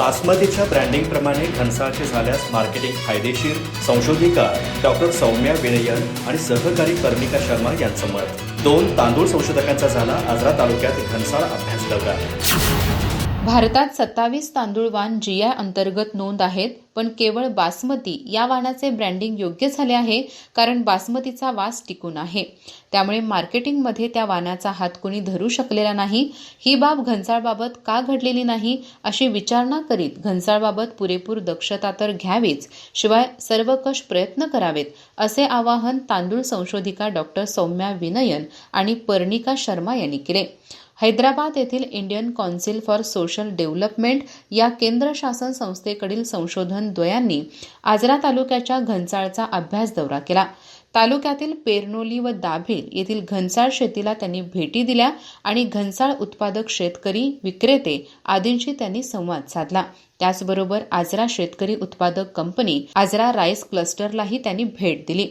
बासमतीच्या branding प्रमाणे घनसाळचे झाल्यास marketing फायदेशीर संशोधिका डॉक्टर सौम्या विनयन आणि सहकारी कर्णिका शर्मा यांचं मत. दोन तांदूळ संशोधकांचा झाला आजरा तालुक्यात घनसाळ अभ्यास दौरा भारतात सत्तावीस तांदूळ वाण जी आय अंतर्गत नोंद आहेत पण केवळ बासमती या वाणाचे ब्रँडिंग योग्य झाले आहे कारण बासमतीचा वास टिकून आहे. त्यामुळे मार्केटिंगमध्ये त्या वाणाचा हात कोणी धरू शकलेला नाही ही बाब घनसाळबाबत का घडलेली नाही अशी विचारणा करीत घनसाळबाबत पुरेपूर दक्षता तर घ्यावीच शिवाय सर्वकष प्रयत्न करावेत असे आवाहन तांदूळ संशोधिका डॉक्टर सौम्या विनयन आणि पर्णिका शर्मा यांनी केले. हैदराबाद येथील Indian council for social development या केंद्र शासन संस्थेकडील संशोधन द्वयांनी आजरा तालुक्याच्या घनसाळचा अभ्यास दौरा केला. तालुक्यातील पेरनोली व दाभील येथील घनसाळ शेतीला त्यांनी भेटी दिल्या आणि घनसाळ उत्पादक शेतकरी विक्रेते आदींशी त्यांनी संवाद साधला. त्याचबरोबर आजरा शेतकरी उत्पादक कंपनी आजरा राईस क्लस्टरलाही त्यांनी भेट दिली.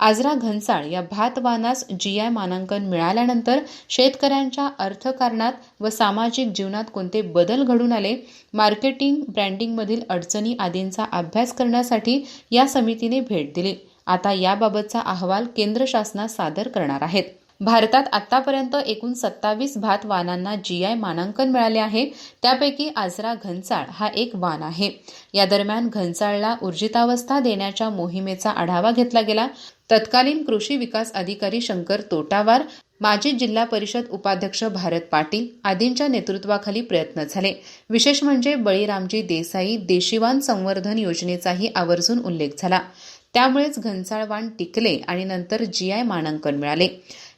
आजरा घनसाळ या भात वानास जीआय मानांकन मिळाल्यानंतर शेतकऱ्यांच्या अर्थकारणात व सामाजिक जीवनात कोणते बदल घडून आले? मार्केटिंग ब्रँडिंगमधील अडचणी आदींचा अभ्यास करण्यासाठी या समितीने भेट दिली. आता याबाबतचा अहवाल केंद्र शासनास सादर करणार आहेत. भारतात आतापर्यंत एकूण सत्तावीस भात वानांना जीआय मानांकन मिळाले आहे. त्यापैकी आजरा घनसाळ हा एक वान आहे. या दरम्यान घनसाळला ऊर्जितावस्था देण्याच्या मोहिमेचा आढावा घेतला गेला. तत्कालीन कृषी विकास अधिकारी शंकर तोटावार माजी जिल्हा परिषद उपाध्यक्ष भारत पाटील आदींच्या नेतृत्वाखाली प्रयत्न झाले. विशेष म्हणजे बळीरामजी देसाई देशीवान संवर्धन योजनेचाही आवर्जून उल्लेख झाला. त्यामुळेच घनसाळवान टिकले आणि नंतर जीआय मानांकन मिळाले.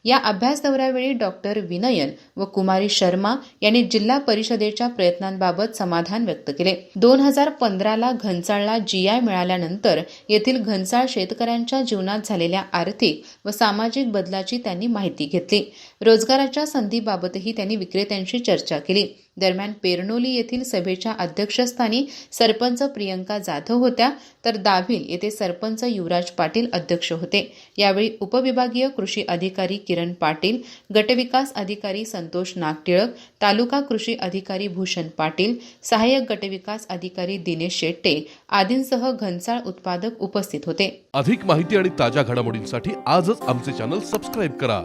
या अभ्यास दौऱ्यावेळी डॉक्टर विनयन व कुमारी शर्मा यांनी जिल्हा परिषदेच्या प्रयत्नांबाबत समाधान व्यक्त केले. दोन हजार पंधराला घनसाळला जीआय मिळाल्यानंतर येथील घनसाळ शेतकऱ्यांच्या जीवनात झालेल्या आर्थिक व सामाजिक बदलाची त्यांनी माहिती घेतली. रोजगाराच्या संधीबाबतही त्यांनी विक्रेत्यांशी चर्चा केली. दरम्यान पेरनोली येथील सभेच्या अध्यक्षस्थानी सरपंच प्रियंका जाधव होत्या. तर दाभिल येथे सरपंच युवराज पाटील अध्यक्ष होते. यावेळी उपविभागीय कृषी अधिकारी किरण पाटील गटविकास अधिकारी संतोष नागटिळक तालुका कृषी अधिकारी भूषण पाटील सहाय्यक गटविकास अधिकारी दिनेश शेट्टे आदींसह घनसाळ उत्पादक उपस्थित होते. अधिक माहिती आणि ताज्या घडामोडींसाठी आजच आमचे चॅनल सबस्क्राईब करा.